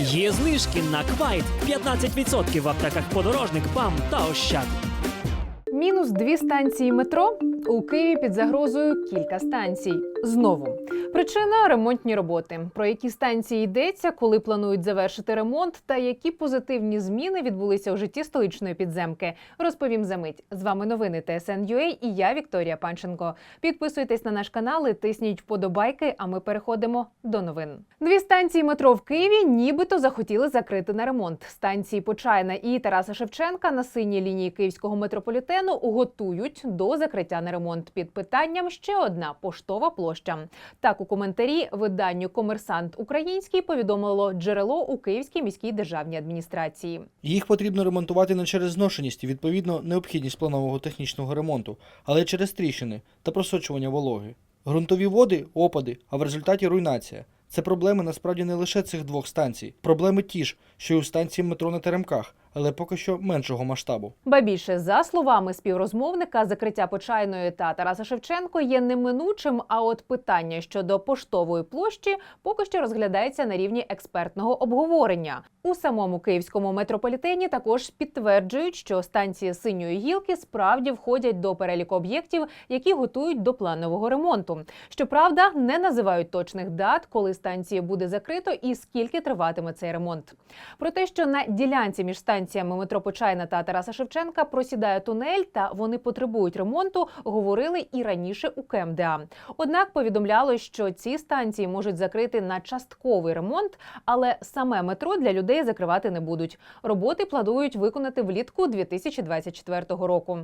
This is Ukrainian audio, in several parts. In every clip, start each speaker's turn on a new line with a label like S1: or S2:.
S1: Є знижки на квайт 15% в аптеках подорожник, ПАМ та Ощад.
S2: Мінус дві станції метро. У Києві під загрозою кілька станцій. Знову причина ремонтні роботи. Про які станції йдеться, коли планують завершити ремонт, та які позитивні зміни відбулися у житті столичної підземки. Розповім за мить. З вами новини ТСН.UA і я Вікторія Панченко. Підписуйтесь на наш канал і тисніть вподобайки. А ми переходимо до новин. Дві станції метро в Києві нібито захотіли закрити на ремонт. Станції Почайна і Тараса Шевченка на синій лінії київського метрополітену готують до закриття на ремонт. Під питанням ще одна поштова площа. Так у коментарі виданню Комерсант Український повідомило джерело у Київській міській державній адміністрації.
S3: Їх потрібно ремонтувати не через зношеність відповідно необхідність планового технічного ремонту, але через тріщини та просочування вологи. Ґрунтові води опади, а в результаті руйнація. Це проблеми насправді не лише цих двох станцій. Проблеми ті ж, що й у станції метро на Теремках, але поки що меншого масштабу.
S2: Ба більше за словами співрозмовника, закриття Почайної та Тараса Шевченко є неминучим. А от питання щодо поштової площі поки що розглядається на рівні експертного обговорення. У самому київському метрополітені також підтверджують, що станції синьої гілки справді входять до переліку об'єктів, які готують до планового ремонту. Щоправда, не називають точних дат, коли станції буде закрито і скільки триватиме цей ремонт. Про те, що на ділянці між станціями метро Почайна та Тараса Шевченка просідає тунель та вони потребують ремонту, говорили і раніше у КМДА. Однак повідомлялось, що ці станції можуть закрити на частковий ремонт, але саме метро для людей закривати не будуть. Роботи планують виконати влітку 2024 року.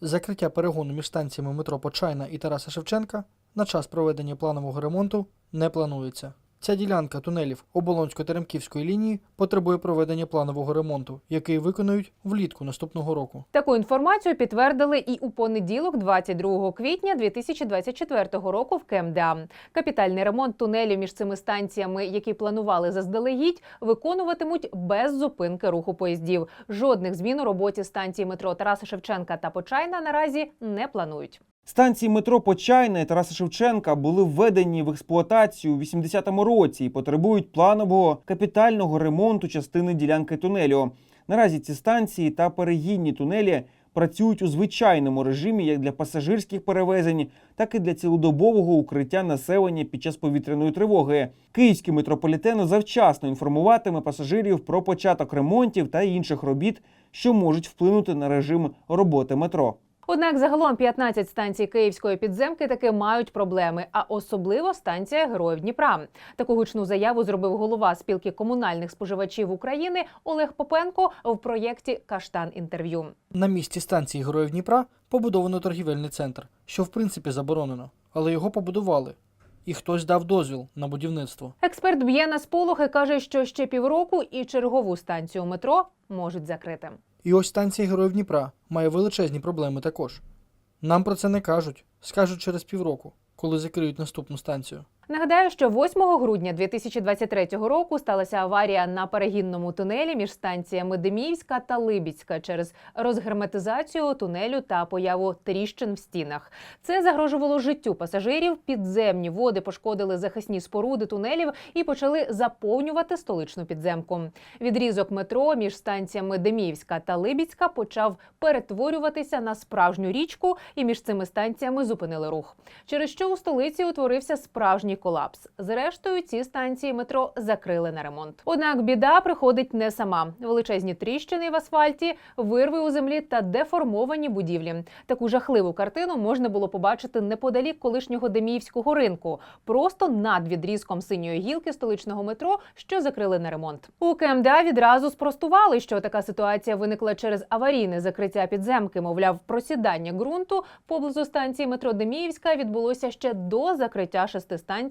S3: Закриття перегону між станціями метро Почайна і Тараса Шевченка на час проведення планового ремонту не планується. Ця ділянка тунелів Оболонсько-Теремківської лінії потребує проведення планового ремонту, який виконують влітку наступного року.
S2: Таку інформацію підтвердили і у понеділок, 22 квітня 2024 року в КМДА. Капітальний ремонт тунелів між цими станціями, які планували заздалегідь, виконуватимуть без зупинки руху поїздів. Жодних змін у роботі станції метро Тараса Шевченка та Почайна наразі не планують.
S4: Станції метро Почайна і Тараса Шевченка були введені в експлуатацію у 80-му році і потребують планового капітального ремонту частини ділянки тунелю. Наразі ці станції та перегінні тунелі працюють у звичайному режимі як для пасажирських перевезень, так і для цілодобового укриття населення під час повітряної тривоги. Київський метрополітен завчасно інформуватиме пасажирів про початок ремонтів та інших робіт, що можуть вплинути на режим роботи метро.
S2: Однак загалом 15 станцій київської підземки таки мають проблеми, а особливо станція Героїв Дніпра. Таку гучну заяву зробив голова спілки комунальних споживачів України Олег Попенко в проєкті Каштан інтерв'ю.
S3: На місці станції Героїв Дніпра побудовано торгівельний центр, що в принципі заборонено, але його побудували. І хтось дав дозвіл на будівництво.
S2: Експерт б'є на сполохи, каже, що ще півроку і чергову станцію метро можуть закрити.
S3: І ось станція Героїв Дніпра має величезні проблеми також. Нам про це не кажуть, скажуть через півроку, коли закриють наступну станцію.
S2: Нагадаю, що 8 грудня 2023 року сталася аварія на перегінному тунелі між станціями Деміївська та Либіцька через розгерметизацію тунелю та появу тріщин в стінах. Це загрожувало життю пасажирів. Підземні води пошкодили захисні споруди тунелів і почали заповнювати столичну підземку. Відрізок метро між станціями Деміївська та Либіцька почав перетворюватися на справжню річку, і між цими станціями зупинили рух. Через що у столиці утворився справжній колапс. Зрештою, ці станції метро закрили на ремонт. Однак біда приходить не сама. Величезні тріщини в асфальті, вирви у землі та деформовані будівлі. Таку жахливу картину можна було побачити неподалік колишнього Деміївського ринку, просто над відрізком синьої гілки столичного метро, що закрили на ремонт. У КМДА відразу спростували, що така ситуація виникла через аварійне закриття підземки. Мовляв, просідання ґрунту поблизу станції метро Деміївська відбулося ще до закриття шести станцій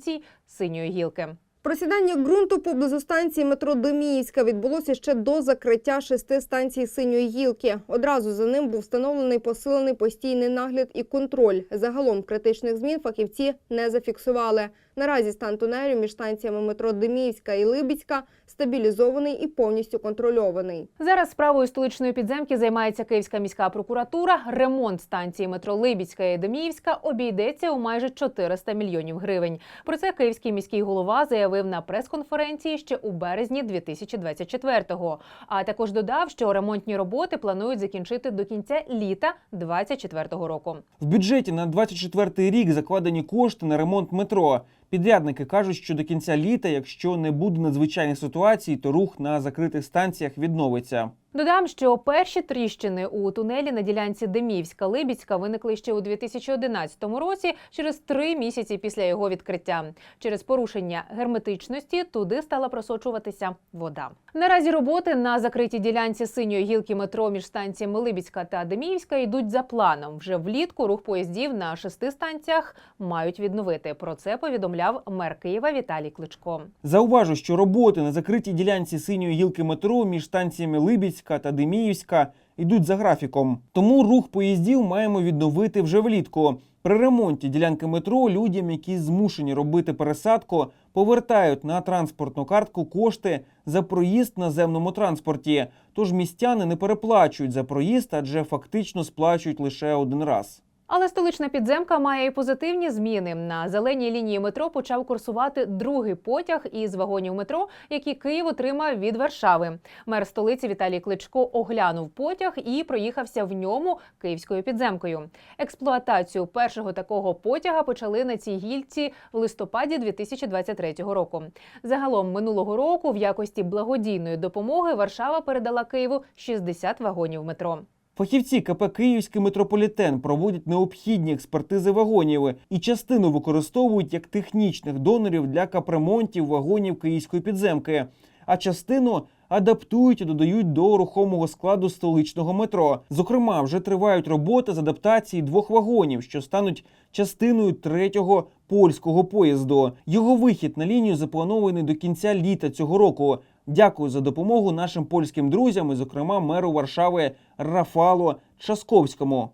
S2: синьої гілки.
S5: Просідання ґрунту поблизу станції метро Деміївська відбулося ще до закриття шести станцій синьої гілки. Одразу за ним був встановлений посилений постійний нагляд і контроль. Загалом критичних змін фахівці не зафіксували. Наразі стан тунелю між станціями метро Деміївська і Либідська стабілізований і повністю контрольований.
S2: Зараз справою столичної підземки займається Київська міська прокуратура. Ремонт станції метро Либідська і Деміївська обійдеться у майже 400 мільйонів гривень. Про це київський міський голова заявив на прес-конференції ще у березні 2024-го. А також додав, що ремонтні роботи планують закінчити до кінця літа 2024 року.
S4: В бюджеті на 24 рік закладені кошти на ремонт метро. Підрядники кажуть, що до кінця літа, якщо не буде надзвичайних ситуацій, то рух на закритих станціях відновиться.
S2: Додам, що перші тріщини у тунелі на ділянці Демівська Либідська виникли ще у 2011 році, через три місяці після його відкриття. Через порушення герметичності туди стала просочуватися вода. Наразі роботи на закритій ділянці синьої гілки метро між станціями Либідська та Деміївська йдуть за планом. Вже влітку рух поїздів на шести станціях мають відновити. Про це повідомляв мер Києва Віталій Кличко.
S4: Зауважу, що роботи на закритій ділянці синьої гілки метро між станціями Либідська та Деміївська йдуть за графіком. Тому рух поїздів маємо відновити вже влітку. При ремонті ділянки метро людям, які змушені робити пересадку, повертають на транспортну картку кошти за проїзд на земному транспорті. Тож містяни не переплачують за проїзд, адже фактично сплачують лише один раз.
S2: Але столична підземка має і позитивні зміни. На зеленій лінії метро почав курсувати другий потяг із вагонів метро, які Київ отримав від Варшави. Мер столиці Віталій Кличко оглянув потяг і проїхався в ньому київською підземкою. Експлуатацію першого такого потяга почали на цій гільці в листопаді 2023 року. Загалом минулого року в якості благодійної допомоги Варшава передала Києву 60 вагонів метро.
S4: Фахівці КП Київський метрополітен проводять необхідні експертизи вагонів і частину використовують як технічних донорів для капремонтів вагонів київської підземки, а частину адаптують і додають до рухомого складу столичного метро. Зокрема, вже тривають роботи з адаптації двох вагонів, що стануть частиною третього польського поїзду. Його вихід на лінію запланований до кінця літа цього року. Дякую за допомогу нашим польським друзям, і, зокрема, меру Варшави Рафало Часковському.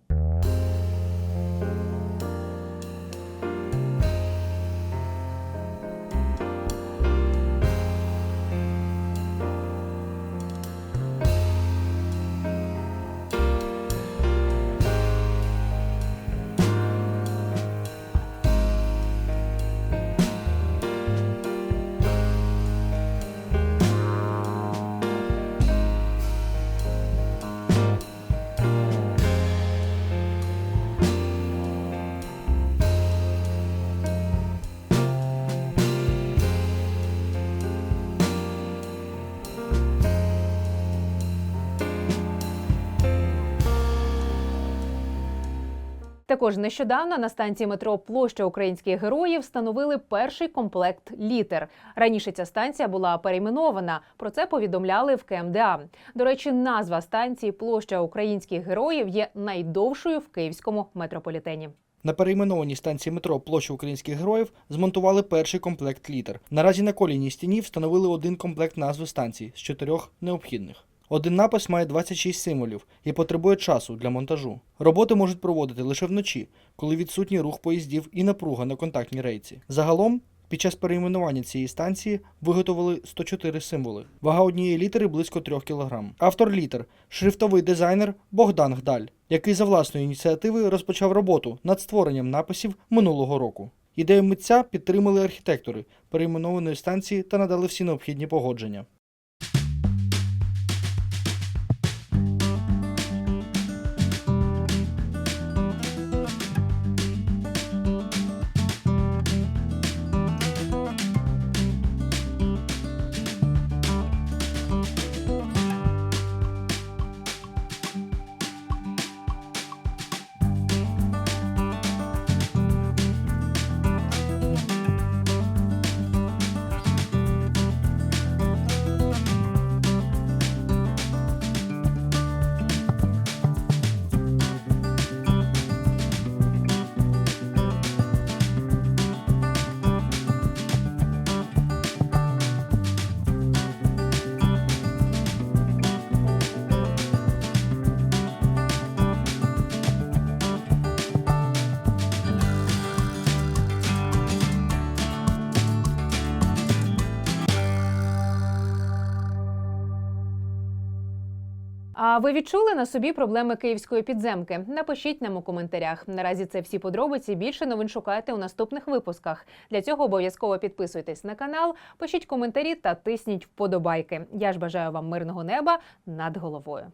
S2: Також нещодавно на станції метро Площа українських героїв встановили перший комплект літер. Раніше ця станція була перейменована. Про це повідомляли в КМДА. До речі, назва станції Площа українських героїв є найдовшою в київському метрополітені.
S3: На перейменованій станції метро площа українських героїв змонтували перший комплект літер. Наразі на колійній стіні встановили один комплект назви станції з чотирьох необхідних. Один напис має 26 символів і потребує часу для монтажу. Роботи можуть проводити лише вночі, коли відсутній рух поїздів і напруга на контактній рейці. Загалом, під час перейменування цієї станції виготовили 104 символи. Вага однієї літери близько 3 кг. Автор літер шрифтовий дизайнер Богдан Гдаль, який за власної ініціативи розпочав роботу над створенням написів минулого року. Ідею митця підтримали архітектори перейменованої станції та надали всі необхідні погодження.
S2: А ви відчули на собі проблеми київської підземки? Напишіть нам у коментарях. Наразі це всі подробиці. Більше новин шукайте у наступних випусках. Для цього обов'язково підписуйтесь на канал, пишіть коментарі та тисніть вподобайки. Я ж бажаю вам мирного неба над головою.